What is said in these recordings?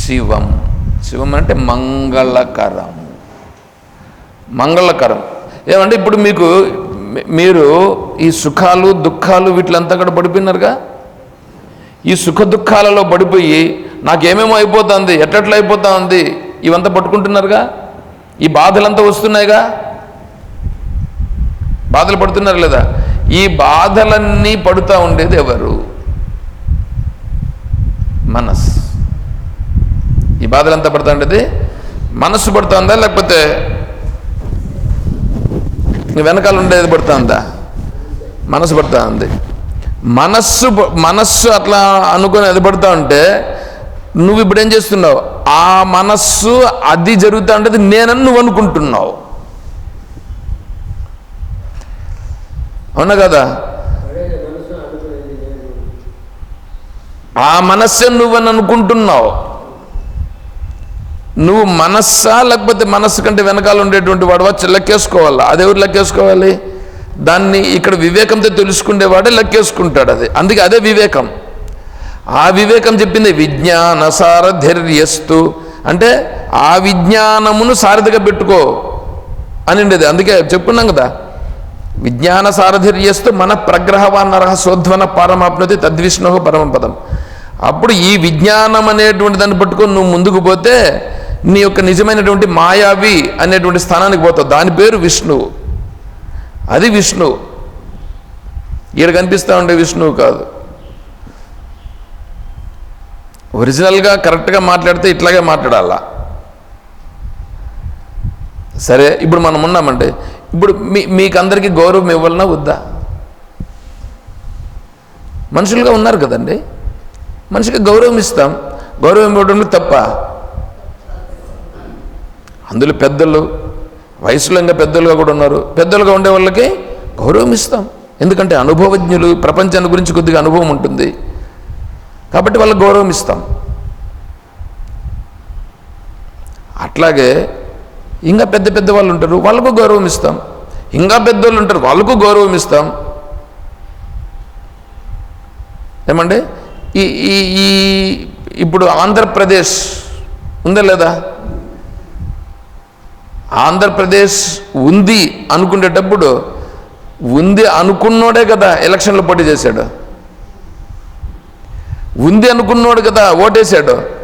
శివం. శివం అంటే మంగళకరం. మంగళకరం. ఏమంటే ఇప్పుడు మీకు మీరు ఈ సుఖాలు దుఃఖాలు వీటిలంతా కూడా పడిపోయినారుగా? ఈ సుఖ దుఃఖాలలో పడిపోయి నాకేమేమో అయిపోతుంది ఎట్టట్లా అయిపోతా ఉంది ఇవంతా పట్టుకుంటున్నారుగా? ఈ బాధలంతా వస్తున్నాయిగా? బాధలు పడుతున్నారు లేదా? ఈ బాధలన్నీ పడుతూ ఉండేది ఎవరు? మనస్సు. బాధలు ఎంత పడతా ఉండేది మనస్సు పడుతుందా లేకపోతే నీ వెనకాల ఉండేది పడుతుందా మనసు పడుతూ ఉంది. మనస్సు మనస్సు అట్లా అనుకుని అది పడుతూ ఉంటే నువ్వు ఇప్పుడు ఏం చేస్తున్నావు? ఆ మనస్సు అది జరుగుతూ ఉంటుంది నేనని నువ్వు అనుకుంటున్నావు. అవునా కదా? ఆ మనస్సే నువ్వని అనుకుంటున్నావు. నువ్వు మనస్సా లేకపోతే మనస్సు కంటే వెనకాల ఉండేటువంటి వాడు వచ్చి లెక్కేసుకోవాలా? అది లెక్కేసుకోవాలి? దాన్ని ఇక్కడ వివేకంతో తెలుసుకునేవాడే లెక్కేసుకుంటాడు అది. అందుకే అదే వివేకం. ఆ వివేకం చెప్పింది విజ్ఞాన సారథిర్యస్తు అంటే ఆ విజ్ఞానమును సారథిగా పెట్టుకో అని ఉండేది. అందుకే చెప్పుకున్నాం కదా విజ్ఞాన సారథిర్యస్తు మన ప్రగ్రహవానరహ శోధ్వన సోధ్వన పరమాప్నతి తద్విష్ణు పరమపదం. అప్పుడు ఈ విజ్ఞానం అనేటువంటి దాన్ని పట్టుకొని నువ్వు ముందుకు పోతే నీ యొక్క నిజమైనటువంటి మాయావి అనేటువంటి స్థానానికి పోతావు. దాని పేరు విష్ణువు అది విష్ణువు ఈడ కనిపిస్తూ ఉండే విష్ణువు కాదు. ఒరిజినల్గా కరెక్ట్గా మాట్లాడితే ఇట్లాగే మాట్లాడాలా? సరే ఇప్పుడు మనం ఉన్నామంటే ఇప్పుడు మీ మీకు అందరికీ గౌరవం ఇవ్వాలన్నా వద్దా? మనుషులుగా ఉన్నారు కదండి. మనిషికి గౌరవం ఇస్తాం. గౌరవం ఇవ్వడం తప్ప అందులో పెద్దలు వయసులో ఇంకా పెద్దలుగా కూడా ఉన్నారు. పెద్దలుగా ఉండే వాళ్ళకి గౌరవం ఇస్తాం. ఎందుకంటే అనుభవజ్ఞులు ప్రపంచాన్ని గురించి కొద్దిగా అనుభవం ఉంటుంది. కాబట్టి వాళ్ళకి గౌరవం ఇస్తాం. అట్లాగే ఇంకా పెద్ద పెద్ద వాళ్ళు ఉంటారు వాళ్ళకు గౌరవం ఇస్తాం. ఇంకా పెద్దోళ్ళు ఉంటారు వాళ్ళకు గౌరవం ఇస్తాం. ఏమండి? ఈ ఈ ఈ ఇప్పుడు ఆంధ్రప్రదేశ్ ఉందా లేదా? ఆంధ్రప్రదేశ్ ఉంది అనుకునేటప్పుడు ఉంది అనుకున్నోడే కదా ఎలక్షన్లో పోటీ చేశాడు. ఉంది అనుకున్నోడు కదా ఓటేశాడు.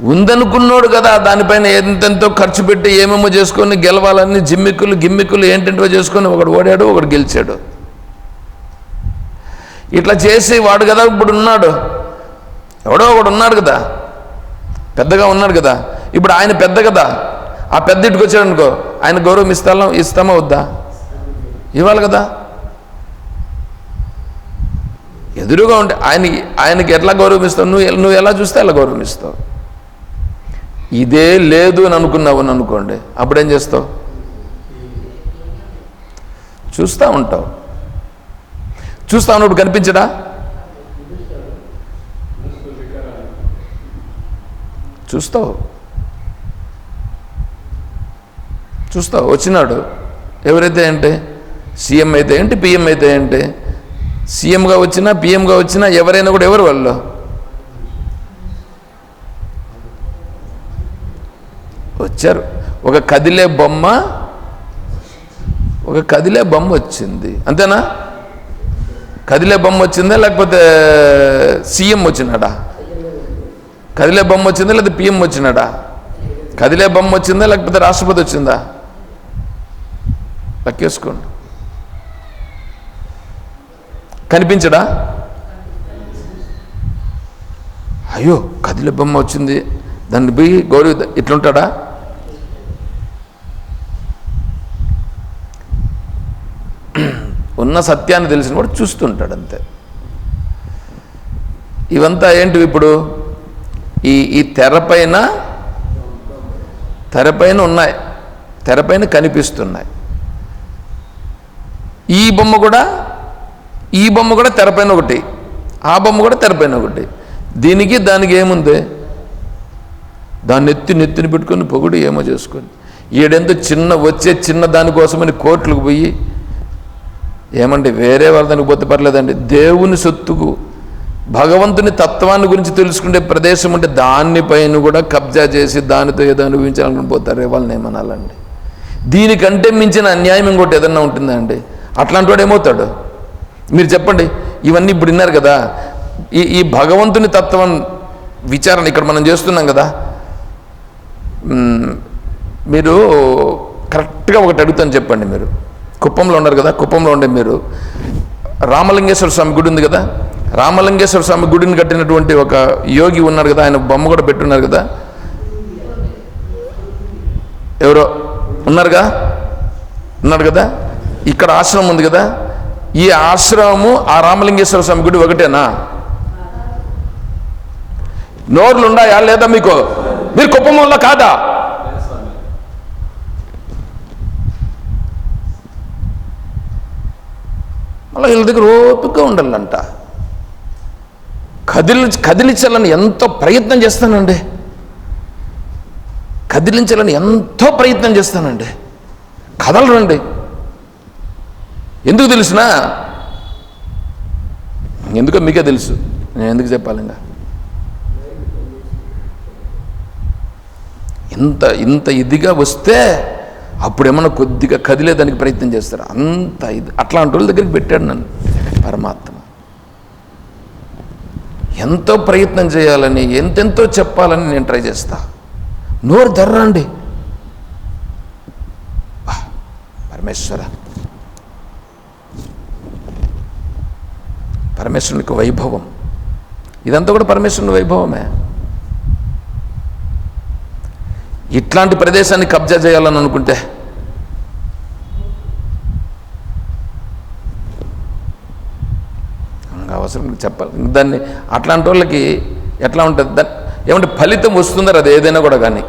ఉందనుకున్నాడు కదా దానిపైన ఎంతెంతో ఖర్చు పెట్టి ఏమేమో చేసుకొని గెలవాలని జిమ్మిక్కులు గిమ్మిక్కులు ఏంటంటో చేసుకొని ఒకడు ఓడాడు ఒకడు గెలిచాడు. ఇట్లా చేసి వాడు కదా ఇప్పుడు ఉన్నాడు. ఎవడో ఒకడు ఉన్నాడు కదా. పెద్దగా ఉన్నాడు కదా. ఇప్పుడు ఆయన పెద్ద కదా. ఆ పెద్ద ఇటుకొచ్చాడు అనుకో ఆయన గౌరవం ఇస్తాం ఇస్తామా వద్దా ఇవ్వాలి కదా. ఎదురుగా ఉంటే ఆయనకి ఆయనకి ఎట్లా గౌరవిస్తావు నువ్వు నువ్వు ఎలా చూస్తే అలా గౌరవిస్తావు ఇదే లేదు అని అనుకున్నావు అని అనుకోండి అప్పుడేం చేస్తావు? చూస్తూ ఉంటావు. చూస్తా ఉన్నప్పుడు కనిపించడా? చూస్తావు. చూస్తావు వచ్చినాడు. ఎవరైతే ఏంటి సీఎం అయితే ఏంటి పిఎం అయితే ఏంటి సీఎంగా వచ్చినా పిఎంగా వచ్చినా ఎవరైనా కూడా ఎవరు వాళ్ళు? వచ్చారు. ఒక కదిలే బొమ్మ ఒక కదిలే బొమ్మ వచ్చింది. అంతేనా? కదిలే బొమ్మ వచ్చిందా లేకపోతే సీఎం వచ్చినాడా? కదిలే బొమ్మ వచ్చిందా లేకపోతే పిఎం వచ్చినాడా? కదిలే బొమ్మ వచ్చిందా లేకపోతే రాష్ట్రపతి వచ్చిందా? లెక్కేసుకోండి కనిపించడా? అయ్యో కదిలి బొమ్మ వచ్చింది. దాన్ని పోయి గౌరవ ఇట్లుంటాడా? ఉన్న సత్యాన్ని తెలిసిన వాడు చూస్తుంటాడు అంతే. ఇవంతా ఏంటివి ఇప్పుడు? ఈ ఈ తెరపైన తెరపైన ఉన్నాయి. తెరపైన కనిపిస్తున్నాయి. ఈ బొమ్మ కూడా ఈ బొమ్మ కూడా తెరపైన ఒకటి ఆ బొమ్మ కూడా తెరపైన ఒకటి. దీనికి దానికి ఏముంది? దాన్ని ఎత్తి నెత్తిని పెట్టుకొని పొగుడు ఏమో చేసుకొని. ఈడెంతో చిన్న వచ్చే చిన్న దానికోసమని కోర్టులకు పోయి ఏమండి వేరే వాళ్ళ దానికి పోతే పర్లేదండి. దేవుని సొత్తుకు భగవంతుని తత్వాన్ని గురించి తెలుసుకునే ప్రదేశం ఉంటే దానిపైన కూడా కబ్జా చేసి దానితో ఏదో అనుభవించాలనుకుని పోతారు. వాళ్ళని ఏమనాలండి? దీనికంటే మించిన అన్యాయం ఇంకోటి ఏదన్నా ఉంటుందా అండి? అట్లాంటి వాడు ఏమవుతాడు? మీరు చెప్పండి ఇవన్నీ ఇప్పుడు విన్నారు కదా ఈ ఈ భగవంతుని తత్వం విచారణ ఇక్కడ మనం చేస్తున్నాం కదా మీరు కరెక్ట్గా ఒకటి అడుగుతాను చెప్పండి మీరు. కుప్పంలో ఉన్నారు కదా కుప్పంలో ఉండే మీరు. రామలింగేశ్వర స్వామి గుడి ఉంది కదా రామలింగేశ్వర స్వామి గుడిని కట్టినటువంటి ఒక యోగి ఉన్నారు కదా ఆయన బొమ్మ కూడా పెట్టున్నారు కదా. ఎవరో? ఉన్నారుగా? ఉన్నాడు కదా? ఇక్కడ ఆశ్రమం ఉంది కదా? ఈ ఆశ్రమము ఆ రామలింగేశ్వర స్వామి గుడి ఒకటేనా? నోర్లు ఉన్నాయా లేదా మీకు? మీరు కుప్పంలో కాదా? మళ్ళీ వీళ్ళ దగ్గర ఓపిక ఉండాలంట. కదిలి కదిలించాలని ఎంతో ప్రయత్నం చేస్తానండి. కదిలించాలని ఎంతో ప్రయత్నం చేస్తానండి. కదలరండి. ఎందుకు తెలిసినా? ఎందుకో మీకే తెలుసు. నేను ఎందుకు చెప్పాలి ఇంకా ఇంత ఇంత ఇదిగా వస్తే అప్పుడేమన్నా కొద్దిగా కదిలేదానికి ప్రయత్నం చేస్తారు? అంత ఇది. అట్లాంటి వాళ్ళ దగ్గరికి పెట్టాడు నన్ను పరమాత్మ. ఎంతో ప్రయత్నం చేయాలని ఎంతెంతో చెప్పాలని నేను ట్రై చేస్తా. నోరు ధర్రండి వా, పరమేశ్వర. పరమేశ్వరునికి వైభవం. ఇదంతా కూడా పరమేశ్వరుని వైభవమే. ఇట్లాంటి ప్రదేశాన్ని కబ్జా చేయాలని అనుకుంటే అవసరం చెప్పాలి. దాన్ని అట్లాంటి వాళ్ళకి ఎట్లా ఉంటుంది? దాన్ని ఏమంటే ఫలితం వస్తుందా అది ఏదైనా కూడా కానీ.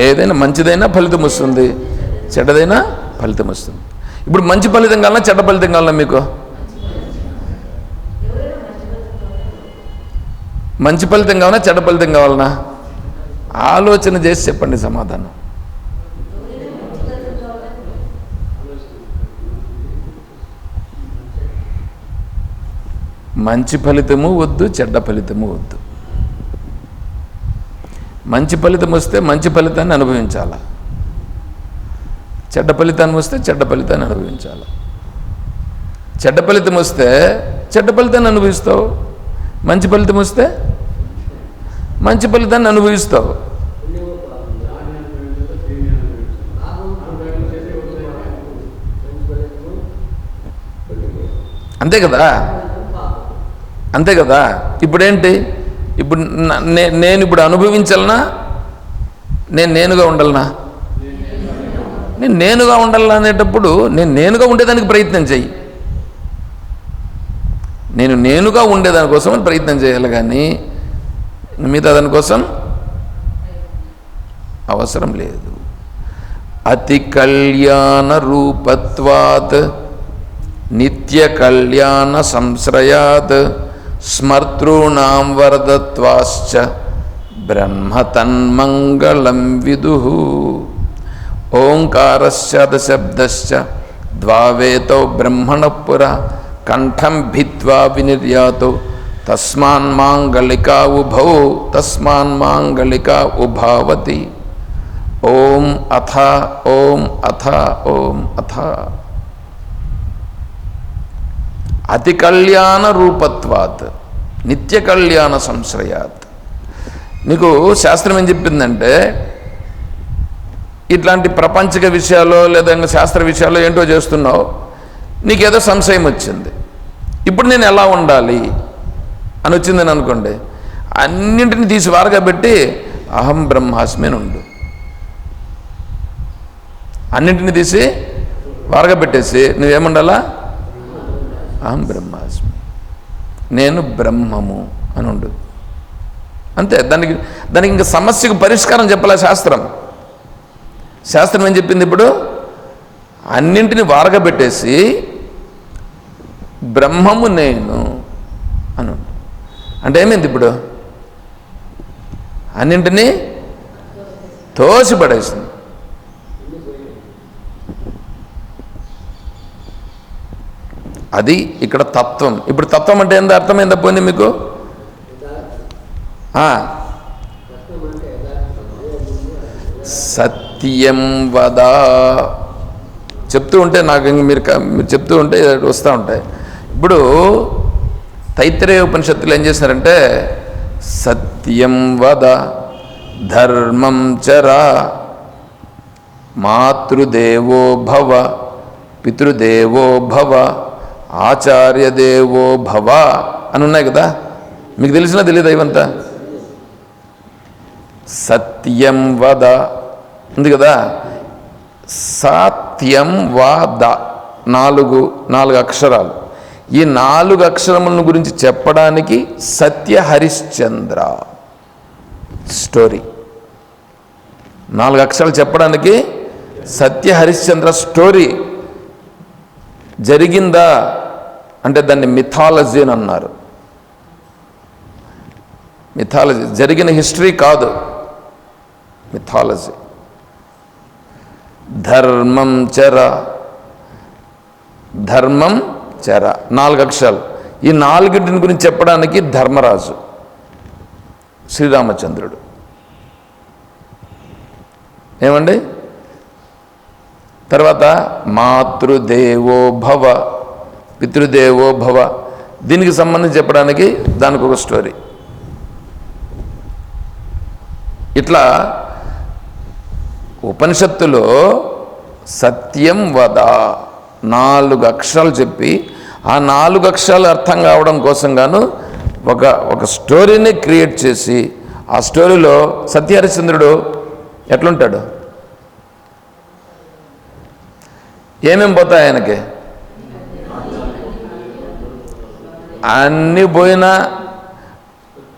ఏదైనా మంచిదైనా ఫలితం వస్తుంది చెడ్డదైనా ఫలితం వస్తుంది. ఇప్పుడు మంచి ఫలితం కావాలన్నా చెడ్డ ఫలితం కావాలన్నా మీకు? మంచి ఫలితం కావాలన్నా చెడ్డ ఫలితం కావాలన్నా? ఆలోచన చేసి చెప్పండి సమాధానం. మంచి ఫలితము వద్దు చెడ్డ ఫలితము వద్దు. మంచి ఫలితం వస్తే మంచి ఫలితాన్ని అనుభవించాలా? చెడ్డ ఫలితాన్ని వస్తే చెడ్డ ఫలితాన్ని అనుభవించాలి. చెడ్డ ఫలితం వస్తే చెడ్డ ఫలితాన్ని అనుభవిస్తావు. మంచి ఫలితం వస్తే మంచి ఫలితాన్ని అనుభవిస్తావు. అంతే కదా? అంతే కదా? ఇప్పుడేంటి? ఇప్పుడు నేను ఇప్పుడు అనుభవించాలనా? నేను నేనుగా ఉండాలనా? నేను నేనుగా ఉండాలనేటప్పుడు నేను నేనుగా ఉండేదానికి ప్రయత్నం చెయ్యి. నేను నేనుగా ఉండేదానికోసం ప్రయత్నం చేయాలి కానీ మిగతా దానికోసం అవసరం లేదు. అతి కళ్యాణ రూపత్వాత్ నిత్య కళ్యాణ సంశ్రయాత్ స్మర్తృణాం వరదత్వాశ్చ బ్రహ్మ తన్మంగళం విదు. ఓంకారస్య దశబ్దశ్చ ద్వావేతో బ్రహ్మణ పుర కంఠం భిత్వా వినిర్యాతో. తస్మాన్ మాంగళికా ఉభౌ తస్మాన్ మాంగళికా ఉభావతి. ఓం అథ ఓం అథ ఓం అథ. అతి కళ్యాణ రూపత్వాత్ నిత్య కళ్యాణ సంశ్రయాత్. నీకు శాస్త్రం ఏం చెప్పిందంటే ఇట్లాంటి ప్రపంచక విషయాలు లేదా శాస్త్ర విషయాల్లో ఏంటో చేస్తున్నావు? నీకేదో సంశయం వచ్చింది. ఇప్పుడు నేను ఎలా ఉండాలి? అని వచ్చిందని అనుకోండి. అన్నింటిని తీసి వారగా పెట్టి అహం బ్రహ్మాస్మి అని ఉండు. అన్నింటిని తీసి వారగా పెట్టేసి నువ్వేముండాలా? అహం బ్రహ్మాస్మి. నేను బ్రహ్మము అని ఉండు. అంతే. దానికి దానికి ఇంకా సమస్యకు పరిష్కారం చెప్పాలా శాస్త్రం? శాస్త్రం ఏం చెప్పింది ఇప్పుడు? అన్నింటిని వారగబెట్టేసి బ్రహ్మము నేను అను. అంటే ఏమైంది ఇప్పుడు? అన్నింటినీ తోసిపడేసింది. అది ఇక్కడ తత్వం. ఇప్పుడు తత్వం అంటే ఎంత అర్థమైందా పోయింది మీకు? సత్ సత్యం వద. చెప్తూ ఉంటే నాకు ఇంక మీరు క- మీరు చెప్తూ ఉంటే వస్తూ ఉంటాయి. ఇప్పుడు తైత్రేయ ఉపనిషత్తులు ఏం చేశారంటే సత్యం వద ధర్మం చర మాతృదేవో భవ పితృదేవో భవ ఆచార్యదేవో భవ అని ఉన్నాయి కదా? మీకు తెలిసినా తెలియదు ఇవంతా? సత్యం వద ఉంది కదా? సాత్యం వా ద నాలుగు నాలుగు అక్షరాలు. ఈ నాలుగు అక్షరములను గురించి చెప్పడానికి సత్య హరిశ్చంద్ర స్టోరీ. నాలుగు అక్షరాలు చెప్పడానికి సత్య హరిశ్చంద్ర స్టోరీ జరిగిందా? అంటే దాన్ని మిథాలజీ అని అన్నారు. మిథాలజీ జరిగిన హిస్టరీ కాదు. మిథాలజీ ధర్మం చర. ధర్మం చర. నాలుగు అక్షరాలు ఈ నాలుగిటిని గురించి చెప్పడానికి ధర్మరాజు శ్రీరామచంద్రుడు. ఏమండి? తర్వాత మాతృదేవో భవ పితృదేవో భవ. దీనికి సంబంధించి చెప్పడానికి దానికి ఒక స్టోరీ. ఇట్లా ఉపనిషత్తులో సత్యం వద నాలుగు అక్షరాలు చెప్పి ఆ నాలుగు అక్షరాలు అర్థం కావడం కోసం గాను ఒక ఒక స్టోరీని క్రియేట్ చేసి ఆ స్టోరీలో సత్యహరిశ్చంద్రుడు ఎట్లుంటాడు? ఏమేమి పోతాయి ఆయనకి? అన్నీ పోయినా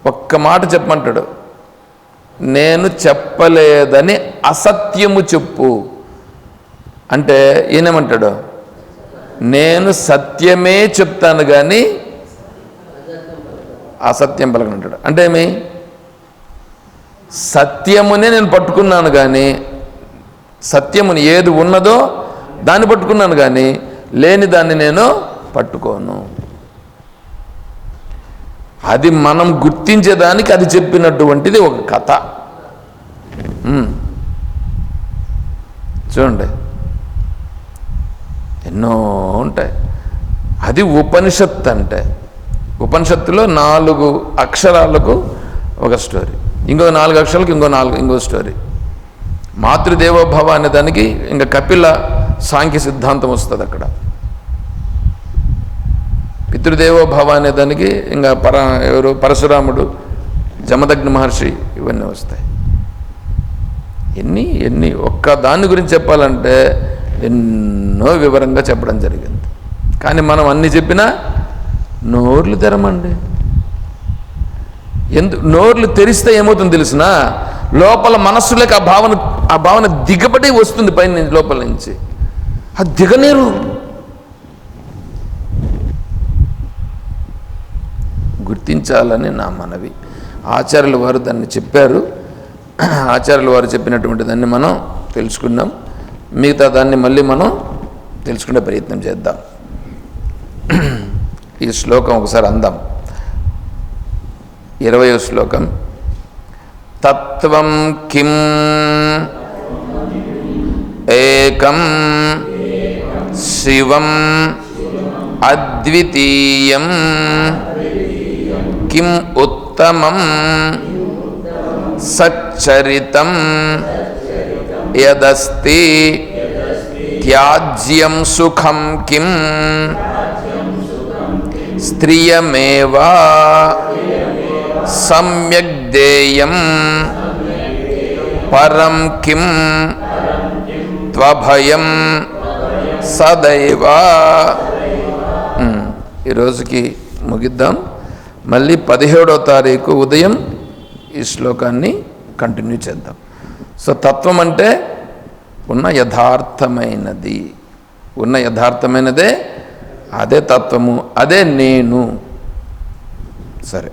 ఒక్క మాట చెప్పమంటాడు. నేను చెప్పలేదని అసత్యము చెప్పు. అంటే ఈయనేమంటాడు? నేను సత్యమే చెప్తాను కానీ అసత్యం పలకనంటాడు అంటే ఏమి? సత్యమునే నేను పట్టుకున్నాను కానీ సత్యముని ఏది ఉన్నదో దాన్ని పట్టుకున్నాను కానీ లేని దాన్ని నేను పట్టుకోను. అది మనం గుర్తించేదానికి అది చెప్పినటువంటిది ఒక కథ. చూడండి. ఎన్నో ఉంటాయి. అది ఉపనిషత్ అంటే. ఉపనిషత్తులో నాలుగు అక్షరాలకు ఒక స్టోరీ. ఇంకో నాలుగు అక్షరాలకు ఇంకో నాలుగు ఇంకో స్టోరీ. మాతృదేవోభవ అనే దానికి ఇంకా కపిల సాంఖ్య సిద్ధాంతం వస్తుంది అక్కడ పితృదేవోభవ అనే దానికి ఇంకా పర ఎవరు పరశురాముడు జమదగ్ని మహర్షి ఇవన్నీ వస్తాయి. ఎన్ని ఎన్ని ఒక్క దాని గురించి చెప్పాలంటే ఎన్నో వివరంగా చెప్పడం జరిగింది. కానీ మనం అన్ని చెప్పినా నోర్లు తెరమండి. ఎందు నోర్లు తెరిస్తే ఏమవుతుంది తెలిసిన లోపల మనస్సులోకి ఆ భావన ఆ భావన దిగబడి వస్తుంది పైన లోపల నుంచి. ఆ దిగనేరు. గుర్తించాలని నా మనవి. ఆచార్యుల వారు దాన్ని చెప్పారు. ఆచార్యుల వారు చెప్పినటువంటి దాన్ని మనం తెలుసుకున్నాం మిగతా దాన్ని మళ్ళీ మనం తెలుసుకునే ప్రయత్నం చేద్దాం. ఈ శ్లోకం ఒకసారి అందాం. ఇరవయో శ్లోకం. తత్వం కిం ఏకం శివం అద్వితీయం కిం ఉత్తమం సచ్చరితం యదస్తి త్యాజ్యం సుఖం కిం స్త్రియమేవా సమ్యక్ దేయం పరం కిం త్వభయం సదైవ ఈరోజుకి ముగిద్దాం. మళ్ళీ పదిహేడో తారీఖు ఉదయం ఈ శ్లోకాన్ని కంటిన్యూ చేద్దాం. సో తత్వం అంటే ఉన్న యథార్థమైనది. ఉన్న యథార్థమైనదే అదే తత్వము అదే నేను. సరే.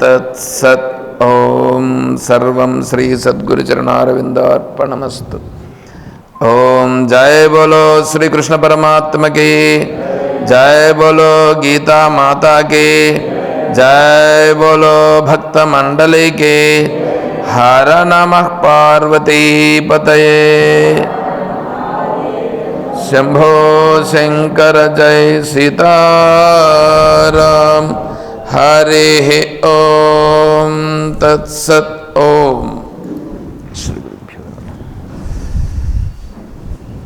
తత్సత్ ఓం సర్వం శ్రీ సద్గురుచరణారవిందార్పణమస్తు ఓం జయ బోలో శ్రీకృష్ణ పరమాత్మకి జయ బోలో గీతా మాతాకి జయ బోలో భక్త మండలికి హర నమ పార్వతీపతయే శంభో శంకర జయ సీతారా हरे ओम तत्सत ओम।